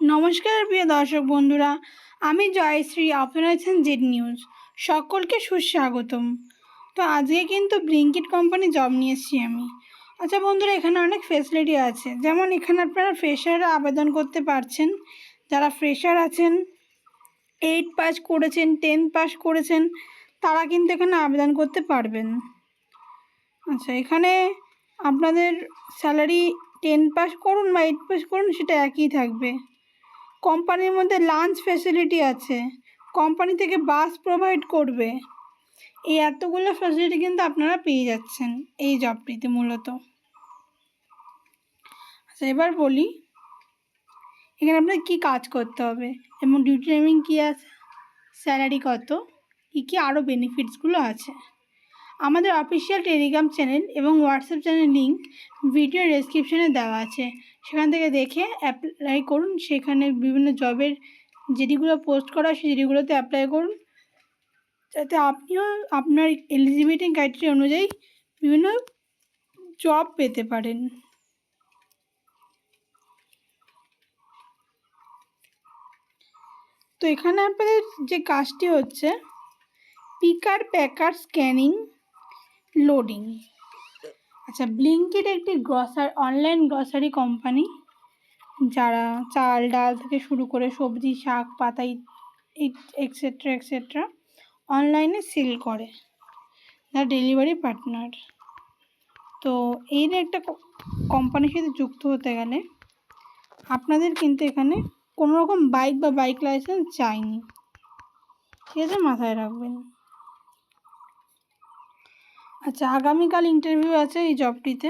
নমস্কার, প্রিয় দর্শক বন্ধুরা। আমি জয়শ্রী, আপনারা আছেন জেড নিউজ। সকলকে সুস্বাগতম। তো আজকে কিন্তু ব্লিঙ্কিট কোম্পানি জব নিয়ে এসেছি আমি। আচ্ছা বন্ধুরা, এখানে অনেক ফেসিলিটি আছে। যেমন এখানে আপনারা ফ্রেশাররা আবেদন করতে পারছেন। যারা ফ্রেশার আছেন এইট পাস করেছেন টেন পাস করেছেন, তারা কিন্তু এখানে আবেদন করতে পারবেন। আচ্ছা এখানে আপনাদের স্যালারি টেন পাস করুন বা এইট পাস করুন, সেটা একই থাকবে। কোম্পানির মধ্যে লাঞ্চ ফ্যাসিলিটি আছে। কোম্পানি থেকে বাস প্রোভাইড করবে। এই এতগুলো ফ্যাসিলিটি কিন্তু আপনারা পেয়ে যাচ্ছেন এই জবটিতে মূলত। আচ্ছা এবার বলি, এখানে আপনার কী কাজ করতে হবে? এবং ডিউটি টাইমিং কী আছে? স্যালারি কত? কী কী আরও বেনিফিটসগুলো আছে? আমাদের অফিসিয়াল টেলিগ্রাম চ্যানেল এবং হোয়াটসঅ্যাপ চ্যানেল লিঙ্ক ভিডিও ডেসক্রিপশনে দেওয়া আছে। সেখান থেকে দেখে অ্যাপ্লাই করুন। সেখানে বিভিন্ন জবের যেটিগুলো পোস্ট করা হয় সেটিগুলোতে অ্যাপ্লাই করুন। যাতে আপনিও আপনার এলিজিবিলিটি ক্রাইটেরিয়া অনুযায়ী বিভিন্ন জব পেতে পারেন। তো এখানে আপনাদের যে কাজটি হচ্ছে পিকার প্যাকার স্ক্যানিং লোডিং আচ্ছা ব্লিঙ্কিট একটি গ্রসার অনলাইন গ্রসারি কোম্পানি যারা চাল, ডাল থেকে শুরু করে সবজি, শাক, পাতা এক্সেট্রা এক্সেট্রা অনলাইনে সেল করে। যারা ডেলিভারি পার্টনার তো এই একটা কোম্পানির সাথে যুক্ত হতে গেলে, আপনাদের কিন্তু এখানে কোনো রকম বাইক বা বাইক লাইসেন্স চাইনি। ঠিক আছে, মাথায় রাখবেন। আচ্ছা আগামীকাল ইন্টারভিউ আছে এই জবটিতে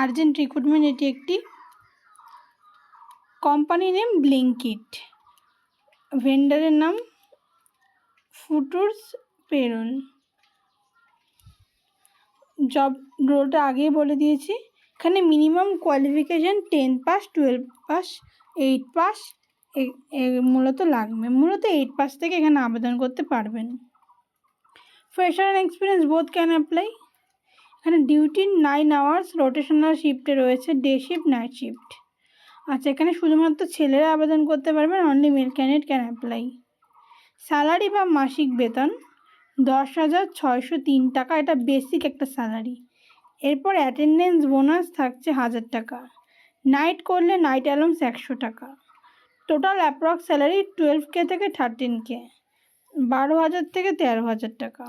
আর্জেন্ট রিক্রুটমেন্ট এটি একটি। কোম্পানি নেম ব্লিঙ্কিট ভেন্ডারের নাম ফুটুরস পেরোল জব রোলটা আগেই বলে দিয়েছি। এখানে minimum qualification ten pass twelve pass eight pass মূলত লাগবে। মূলত এইট পাস থেকে এখানে আবেদন করতে পারবেন। Fresher and experience both can apply এখানে ডিউটি নাইন আওয়ার্স রোটেশনাল শিফটে রয়েছে ডে শিফট নাইট শিফট আচ্ছা এখানে শুধুমাত্র ছেলেরা আবেদন করতে পারবেন only male candidate can apply salary বা মাসিক বেতন, দশ হাজার ছয়শো তিন টাকা, এটা বেসিক একটা স্যালারি এরপর অ্যাটেন্ডেন্স বোনাস থাকছে হাজার টাকা। নাইট করলে নাইট অ্যালাউন্স একশো টাকা। Total approx salary twelve K থেকে থার্টিন কে বারো হাজার থেকে তেরো হাজার টাকা।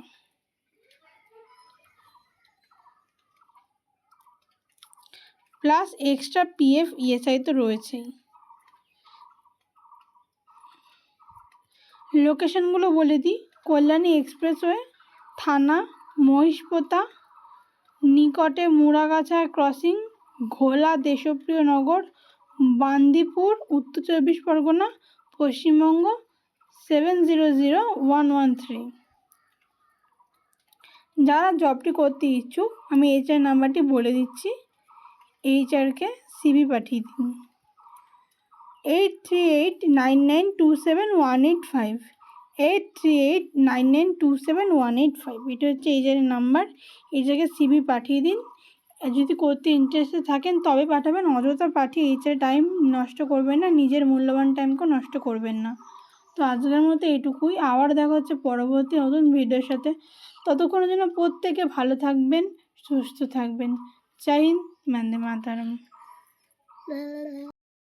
প্লাস এক্সট্রা পিএফ ইএসআই তো রয়েছেই। লোকেশনগুলো বলে দিই। কল্যাণী এক্সপ্রেসওয়ে, থানা, মহিষপোতা, নিকটে মুড়াগাছা ক্রসিং, ঘোলা দেশপ্রিয় নগর, বান্দিপুর, উত্তর চব্বিশ Pargana, Paschimbanga seven zero zero one one three যারা জবটি করতে ইচ্ছুক, আমি এইচআর নাম্বারটি বলে দিচ্ছি। এইচআরকে সিবি পাঠিয়ে দিন। Eight three eight nine nine two seven one eight five eight three eight nine nine two seven one eight five এটা হচ্ছে এইচআরের নাম্বার এই জায়গায় সিবি পাঠিয়ে দিন। যদি করতে ইন্টারেস্টেড থাকেন, তবে পাঠাবেন। অযথা পাঠিয়ে এইচআর টাইম নষ্ট করবেন না। নিজের মূল্যবান টাইমকেও নষ্ট করবেন না। তো আজকের মতো এটুকুই আবার দেখা হচ্ছে পরবর্তী নতুন ভিডিওর সাথে। ততক্ষণের জন্য প্রত্যেকে ভালো থাকবেন, সুস্থ থাকবেন। জয় হিন্দ, বন্দে মাতারম।